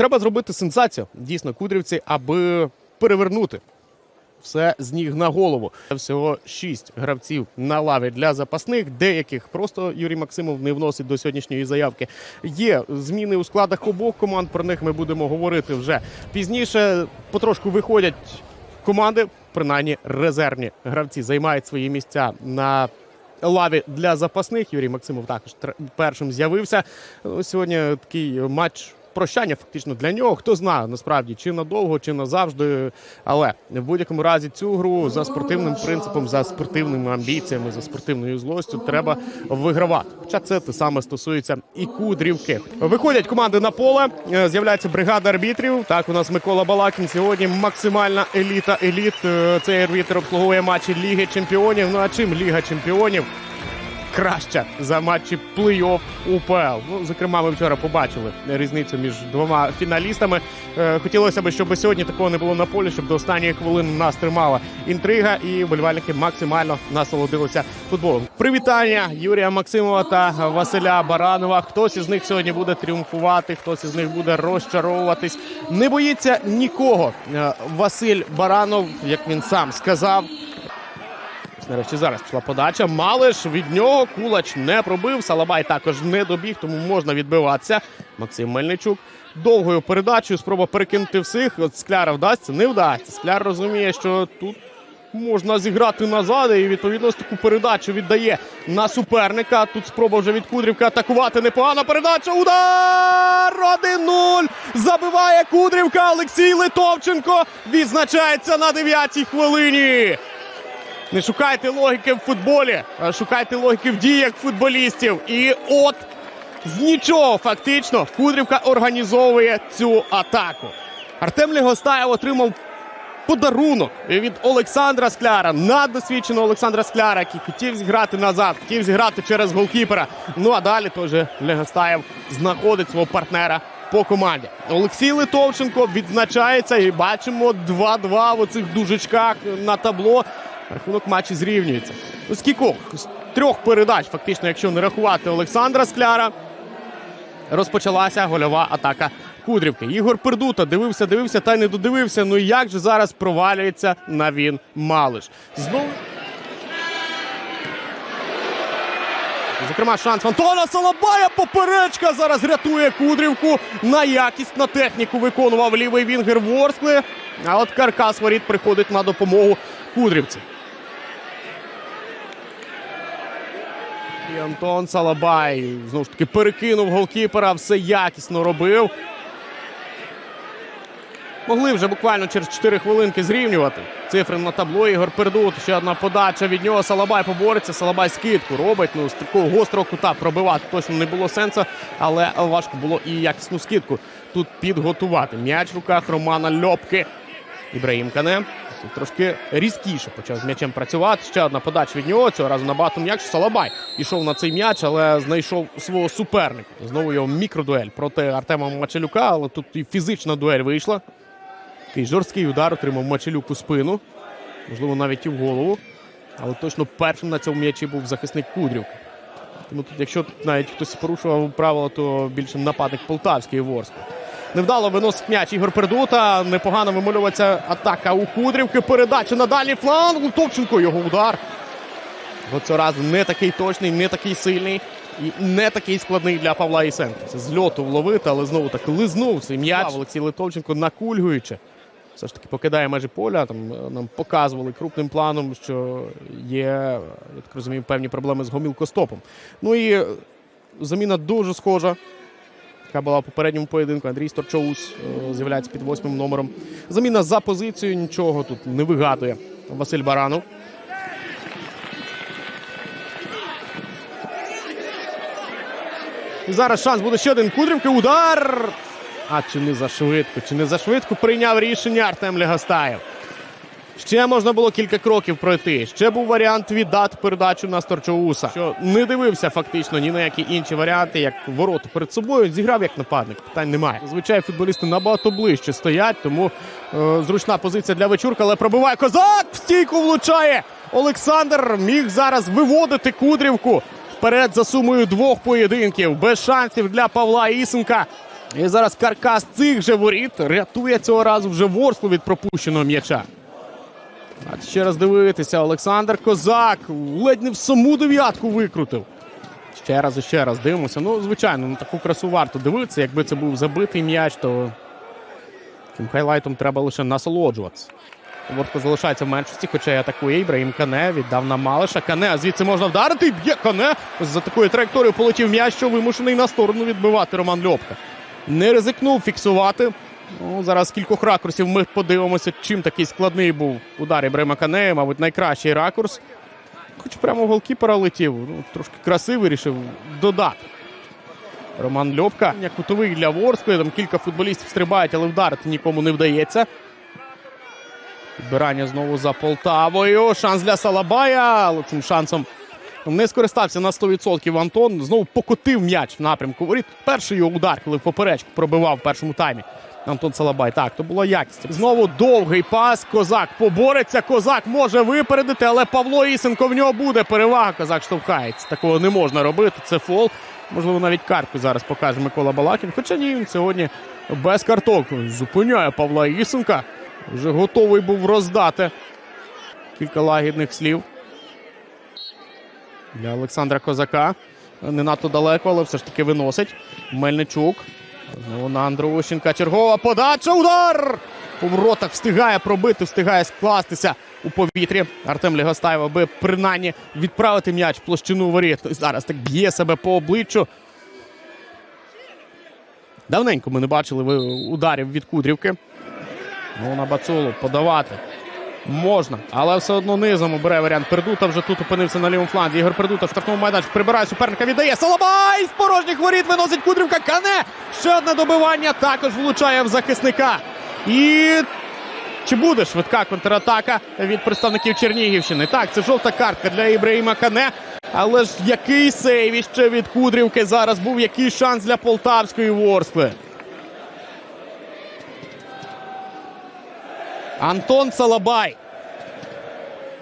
Треба зробити сенсацію дійсно кудрівці, аби перевернути все з ніг на голову. Всього шість гравців на лаві для запасних. Деяких просто Юрій Максимов не вносить до сьогоднішньої заявки. Є зміни у складах обох команд. Про них ми будемо говорити вже пізніше. Потрошку виходять команди, принаймні резервні гравці займають свої місця на. Лаві для запасних Юрій Максимов також першим з'явився. Сьогодні такий матч прощання фактично для нього. Хто знає насправді чи надовго, чи назавжди. Але в будь-якому разі цю гру за спортивним принципом, за спортивними амбіціями, за спортивною злостю треба вигравати. Хоча це те саме стосується і кудрівки. Виходять команди на поле. е, З'являється бригада арбітрів. Так, у нас Микола Балакін сьогодні максимальна еліта еліт. Е, Цей арбітр обслуговує матчі Ліги Чемпіонів. Ну а чим Ліга Чемпіонів? Краща за матчі плей-офф УПЛ. Ну, зокрема, ми вчора побачили різницю між двома фіналістами. Е, хотілося б, щоб сьогодні такого не було на полі, щоб до останньої хвилини нас тримала інтрига, і вболівальники максимально насолодилися футболом. Привітання Юрія Максимова та Василя Баранова. Хтось із них сьогодні буде тріумфувати, хтось із них буде розчаровуватись. Не боїться нікого. Е, Василь Баранов, як він сам сказав, Нарешті зараз пішла подача. Малиш від нього кулач не пробив. Салабай також не добіг, тому можна відбиватися. Максим Мельничук довгою передачею спроба перекинути всіх. От скляра вдасться, не вдасться. Скляр розуміє, що тут можна зіграти назад, і відповідно таку передачу віддає на суперника. Тут спроба вже від Кудрівка атакувати. Непогана передача. Удар! 1-0! Забиває Кудрівка. Олексій Литовченко відзначається на 9-й хвилині. Не шукайте логіки в футболі, а шукайте логіки в діях футболістів. І от з нічого фактично Кудрівка організовує цю атаку. Артем Лігостаєв отримав подарунок від Олександра Скляра, наддосвідченого Олександра Скляра, який хотів зіграти назад, хотів зіграти через голкіпера. Ну а далі теж Легостаєв знаходить свого партнера по команді. Олексій Литовченко відзначається і бачимо 2-2 в оцих дужечках на табло. Рахунок матчі зрівнюється. Ну, з? З трьох передач, фактично, якщо не рахувати Олександра Скляра, розпочалася гольова атака Кудрівки. Ігор Пердута дивився, дивився та й не додивився. Ну як же зараз провалюється на він Малиш. Знову. Зокрема, шанс Антона Салабая. Поперечка зараз рятує Кудрівку. На якість на техніку виконував лівий вінгер Ворскли. А от каркас воріт приходить на допомогу Кудрівці. І Антон Салабай знову ж таки перекинув голкіпера, все якісно робив. Могли вже буквально через 4 хвилинки зрівнювати. Цифри на табло. Ігор Пердут. Ще одна подача від нього. Салабай побореться. Салабай скидку робить. Ну, з такого гострого кута пробивати точно не було сенсу, але важко було і якісну скидку тут підготувати. М'яч в руках Романа Льопки. Ібраїм Кане. Трошки різкіше почав з м'ячем працювати. Ще одна подача від нього. Цього разу набагато м'якше. Салабай ішов на цей м'яч, але знайшов свого суперника. Знову його мікродуель проти Артема Мачелюка, але тут і фізична дуель вийшла. Такий жорсткий удар отримав Мачелюк у спину. Можливо, навіть і в голову. Але точно першим на цьому м'ячі був захисник Кудрівки. Тому тут, якщо навіть хтось порушував правила, то більше нападник Полтавський Ворск. Невдало виносить м'яч Ігор Пердута. Непогано вималюється атака у Кудрівки. Передача на дальній фланг. Лутовченко його удар. Цього разу не такий точний, не такий сильний і не такий складний для Павла Ісенка. Це з льоту вловити, але знову так лизнув цей м'яч. Олексій Литовченко накульгуючи. Все ж таки покидає межі поля. Там е, нам показували крупним планом, що є, я так розумію, певні проблеми з гомілкостопом. Ну і е, заміна дуже схожа. Яка була в попередньому поєдинку. Андрій Сторчоус е, з'являється під восьмим номером. Заміна за позицію нічого тут не вигадує Василь Баранов. І зараз шанс буде ще один Кудрівки. Удар! А чи не за швидко? Чи не за швидко прийняв рішення Артем Легостаєв? Ще можна було кілька кроків пройти. Ще був варіант віддати передачу на Сторчоуса, що не дивився фактично ні на які інші варіанти, як ворота перед собою. Зіграв як нападник. Питань немає. Звичайно, футболісти набагато ближче стоять, тому е, зручна позиція для вечурка, але пробиває козак. В стійку влучає. Олександр міг зараз виводити Кудрівку вперед за сумою двох поєдинків. Без шансів для Павла Ісенка. І зараз каркас цих же воріт рятує цього разу вже Ворсклу від пропущеного м'яча. А ще раз дивитися, Олександр Козак ледь не в саму дев'ятку викрутив. Ще раз і ще раз дивимося. Ну, звичайно, на таку красу варто дивитися. Якби це був забитий м'яч, то таким хайлайтом треба лише насолоджуватися. Ворска залишається в меншості, хоча й атакує Ібраїм Кане, віддав на Малиша. Кане, а звідси можна вдарити. і Б'є Кане. За такою траєкторією полетів м'яч, що вимушений на сторону відбивати Роман Льопка. Не ризикнув фіксувати. Ну, зараз з кількох ракурсів ми подивимося, чим такий складний був удар Ібраїма Кане, мабуть, найкращий ракурс. Хоч прямо голкіпера летів. Ну, трошки краси вирішив додати. Роман Льопка. Кутовий для Ворської. Там кілька футболістів стрибають, але вдарити нікому не вдається. Підбирання знову за Полтавою. Шанс для Салабая. Цим шансом не скористався на 100% Антон. Знову покотив м'яч в напрямку. Воріт. Перший його удар, коли в поперечку пробивав в першому таймі. Антон Салабай. Так, то була якість. Знову довгий пас. Козак побореться. Козак може випередити, але Павло Ісенко в нього буде перевага. Козак штовхається. Такого не можна робити. Це фол. Можливо, навіть картку зараз покаже Микола Балакін. Хоча ні, він сьогодні без карток зупиняє Павла Ісенка. Вже готовий був роздати. Кілька лагідних слів для Олександра Козака. Не надто далеко, але все ж таки виносить. Мельничук. Знову на Андрущенка. Чергова подача. Удар! По воротах встигає пробити, встигає скластися у повітрі. Артем Легостаєв, аби принаймні відправити м'яч в площину воріт. Зараз так б'є себе по обличчю. Давненько ми не бачили ударів від Кудрівки. Ну, на Бацулу подавати можна, але все одно низом обере варіант. Пердута вже тут опинився на лівому фланзі. Ігор Пердута в штрафному майданчику прибирає суперника. Віддає Соломай! З порожніх воріт виносить Кудрівка. Кане! Ще одне добивання. Також влучає в захисника. І чи буде швидка контратака від представників Чернігівщини? Так, це жовта картка для Ібраїма Кане. Але ж який сейв іще від Кудрівки зараз був, який шанс для полтавської Ворскли. Антон Салабай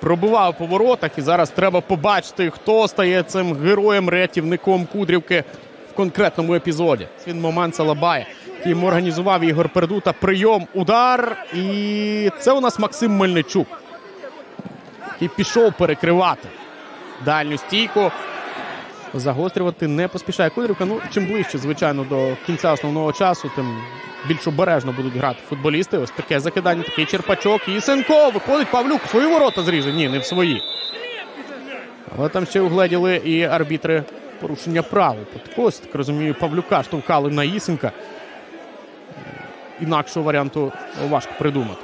пробивав по воротах, і зараз треба побачити, хто стає цим героєм-рятівником Кудрівки в конкретному епізоді. Він момент Салабая, яким організував Ігор Пердута. Прийом, удар. І це у нас Максим Мельничук, який пішов перекривати дальню стійку. Загострювати не поспішає Кудрівка. Ну, чим ближче, звичайно, до кінця основного часу, тим більш обережно будуть грати футболісти. Ось таке закидання, такий черпачок. Ісенко виходить Павлюк. Свої ворота зріже. Ні, не в свої. Але там ще угледіли і арбітри порушення правил. Ось, так розумію, Павлюка штовхали на Ісенка. Інакшого варіанту важко придумати.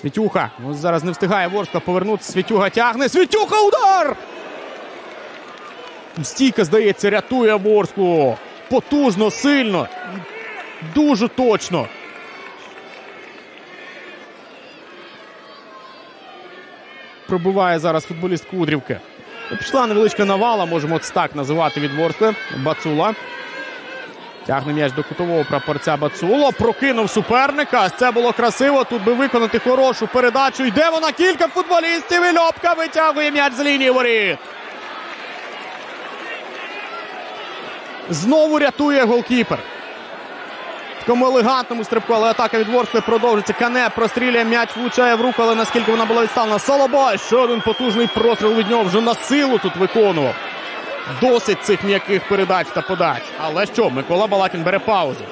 Світюха. Ну, зараз не встигає Ворскла повернутися. Світюга тягне. Світюха удар! Стійка, здається, рятує Ворсклу. Потужно, сильно. Дуже точно. Пробиває зараз футболіст Кудрівки. Пішла невеличка навала, можемо це так називати від Ворскли. Бацула. Тягне м'яч до кутового прапорця Бацуло. Прокинув суперника. Це було красиво. Тут би виконати хорошу передачу. Йде вона кілька футболістів. І Льопка витягує м'яч з лінії воріт. Знову рятує голкіпер. В такому елегантному стрибку, але атака від Ворскли продовжується. Кане прострілює м'яч, влучає в руку, але наскільки вона була відставлена. Солобой. Ще один потужний простріл від нього вже на силу тут виконував. Досить цих м'яких передач та подач. Але що, Микола Балакін бере паузу.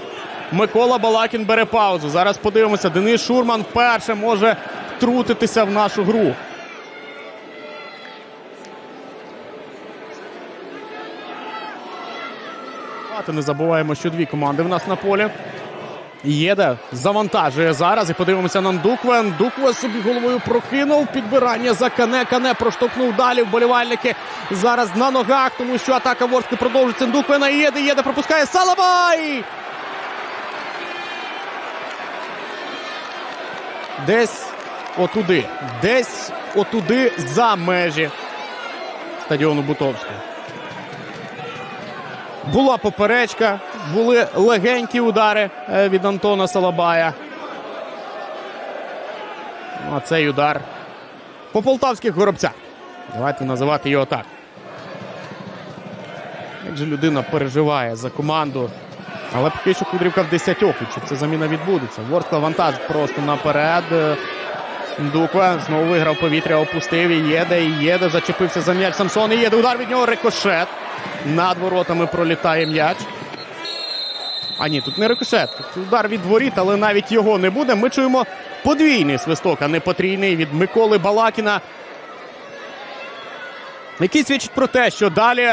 Микола Балакін бере паузу. Зараз подивимося. Денис Шурман вперше може втрутитися в нашу гру. Та Не забуваємо, що дві команди в нас на полі. Єде завантажує зараз. І подивимося на Ndukwe. Ndukwe собі головою прокинув. Підбирання за Кане. Кане проштовхнув далі. Вболівальники зараз на ногах, тому що атака Ворськи продовжується. Ndukwe на Єде. Єде пропускає Салабай! Десь отуди. Десь отуди за межі стадіону Бутовського. Була поперечка, були легенькі удари е, від Антона Салабая. Ну, а цей удар по полтавських горобцях. Давайте називати його так. Адже людина переживає за команду. Але поки що Кудрівка в десятьох. Чи ця заміна відбудеться? Ворскла вантаж просто наперед. Дуква знову виграв повітря, опустив і єде, і єде. Зачепився за м'яч Самсон. І єде. Удар від нього рикошет. Над воротами пролітає м'яч. А ні, тут не рикошет. Тут удар від воріт, але навіть його не буде. Ми чуємо подвійний свисток, а не потрійний від Миколи Балакіна. Який свідчить про те, що далі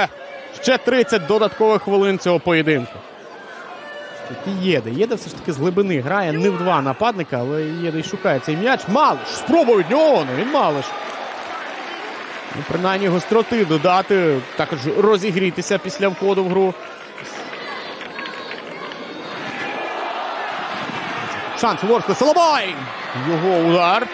ще 30 додаткових хвилин цього поєдинку. І Єде. Єде все ж таки з глибини грає не в два нападника, але Єде й шукає цей м'яч. Малиш! Спробує від нього! Ну, він Малиш. Ну, принаймні гостроти додати, також розігрітися після входу в гру. Шанс Ворскли. Солобай! Його удар.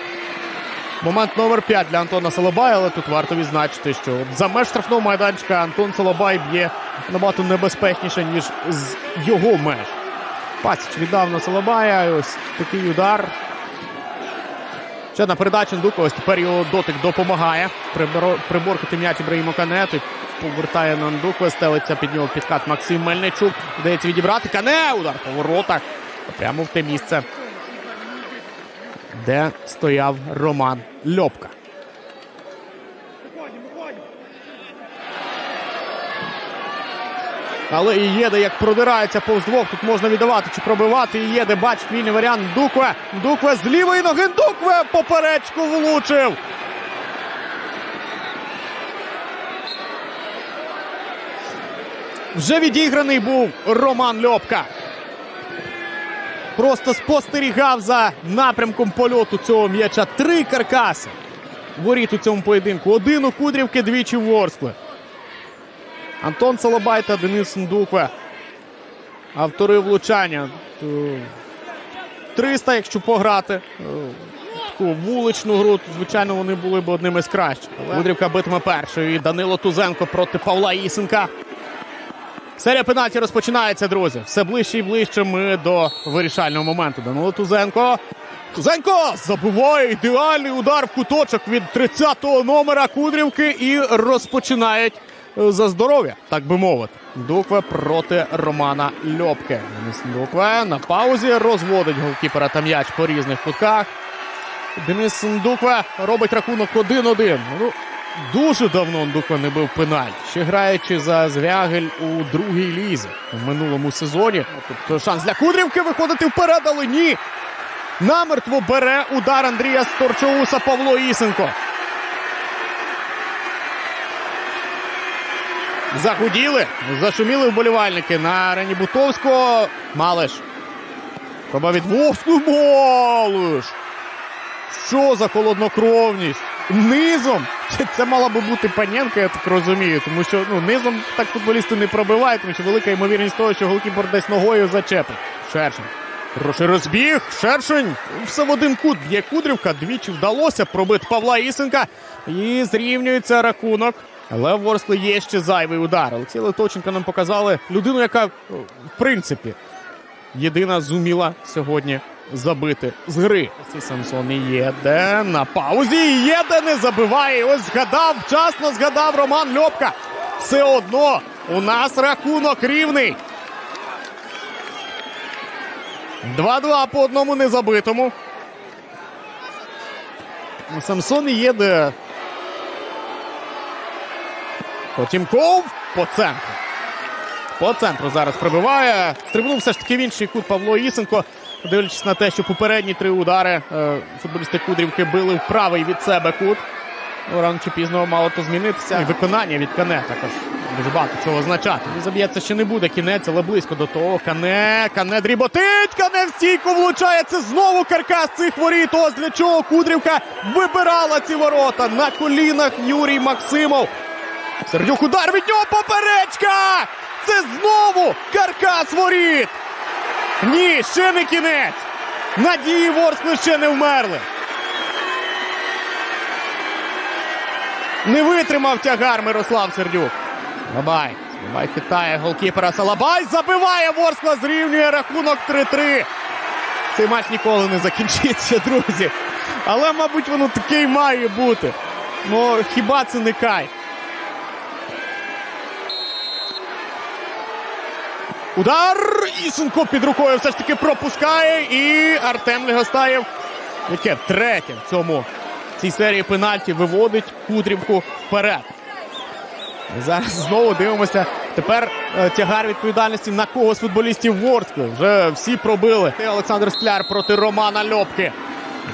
Момент номер 5 для Антона Солобая, але тут варто відзначити, що за меж штрафного майданчика Антон Солобай б'є набагато небезпечніше, ніж з його меж. Пасіч віддав на Солобая. Ось такий удар. Ще одна передача Ндука. Ось тепер його дотик допомагає. Приборкати м'яч Ібраїму Канету. Повертає на Ндуку. Стелиться під нього підкат Максим Мельничук. Вдається відібрати. Кане! Удар по воротах. Прямо в те місце, де стояв Роман Льопка. Але і Єде як продирається повз двох. Тут можна віддавати чи пробивати. І Єде бачить вільний варіант. Дукве. Дукве з лівої ноги. Дукве поперечку влучив. Вже відіграний був Роман Льопка. Просто спостерігав за напрямком польоту цього м'яча. Три каркаси. Воріт у цьому поєдинку. Один у Кудрівки, двічі в Ворскли. Антон Солобай та Денис Ндукве. Автори влучання. Е, 300, якщо пограти. Е, Таку вуличну гру, звичайно, вони були б одними з кращих. Але Кудрівка битиме першою. І Данило Тузенко проти Павла Ісенка. Серія пенальті розпочинається, друзі. Все ближче і ближче ми до вирішального моменту. Данило Тузенко. Тузенко забуває ідеальний удар в куточок від 30-го номера Кудрівки і розпочинають е, за здоров'я, так би мовити. Дукве проти Романа Льопке. Денис Дукве на паузі розводить голкіпера та м'яч по різних кутках. Денис Ндукве робить рахунок 1-1. Ну, дуже давно Ндукве не бив пеналь. Ще граючи за Звягель у другій лізі в минулому сезоні. Тобто шанс для Кудрівки виходити вперед, але ні. Намертво бере удар Андрія Сторчоуса Павло Ісенко. Загуділи, зашуміли вболівальники на арені Бутовського. Малиш. Проба від Вовську Малиш. Що за холоднокровність? Низом. Це мала би бути Паненка, я так розумію. Тому що ну, низом так футболісти не пробивають, тому що велика ймовірність того, що голкіпер десь ногою зачепить. Шершень. Хороший розбіг. Шершень. Все в один кут. Б'є Кудрівка. Двічі вдалося пробити Павла Ісенка. І зрівнюється рахунок. Але в Ворскли є ще зайвий удар. Олексій Литовченко нам показали людину, яка, в принципі, єдина зуміла сьогодні забити з гри. Самсон єде на паузі. Єде не забиває. Ось згадав, вчасно згадав Роман Льопка. Все одно у нас рахунок рівний. 2-2 по одному незабитому. Самсон єде. Потім Ков по центру. По центру зараз прибиває. Стрибнув все ж таки в інший кут Павло Ісенко. Дивлячись на те, що попередні три удари е, футболісти Кудрівки били в правий від себе кут. Ну, Рано чи пізно мало то змінитися. І виконання від Кане також дуже багато чого означати. Не заб'ється ще не буде кінець, але близько до того. Кане, Кане дріботить, Кане в стійку влучає. Це знову каркас цих воріт. Ось для чого Кудрівка вибирала ці ворота. На колінах Юрій Максимов. Сердюк удар від нього поперечка! Це знову каркас воріт! Ні, ще не кінець! Надії Ворскли ще не вмерли. Не витримав тягар Мирослав Сердюк. Лабай. Лабай хитає голкіпера Салабай. Забиває Ворскла, зрівнює рахунок 3-3. Цей матч ніколи не закінчиться, друзі. Але, мабуть, воно таке й має бути. Ну, хіба це не кайф? Удар! Ісенко під рукою все ж таки пропускає. І Артем Легостаєв, яке втретє в цьому в цій серії пенальті виводить Кудрівку вперед. Зараз знову дивимося. Тепер е, тягар відповідальності на кого з футболістів Ворскли. Вже всі пробили. Олександр Скляр проти Романа Льопки.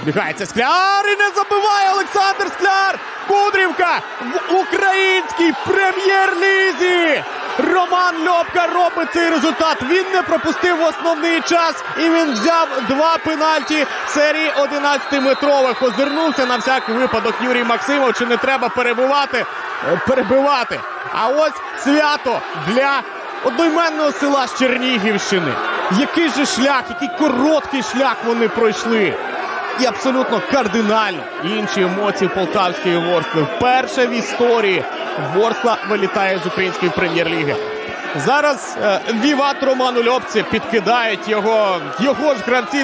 Бігається Скляр і не забиває Олександр Скляр. Кудрівка в українській прем'єр-лізі. Роман Льопка робить цей результат. Він не пропустив основний час і він взяв два пенальті в серії 11-метрових. Озирнувся на всякий випадок Юрій Максимов. Чи не треба перебувати? Е, перебивати. А ось свято для одноіменного села з Чернігівщини. Який же шлях, який короткий шлях вони пройшли. І абсолютно кардинально інші емоції полтавської Ворскли. Вперше в історії Ворскла вилітає з української прем'єр-ліги. Зараз е, віват Роману Льопці підкидають його, його ж гравці.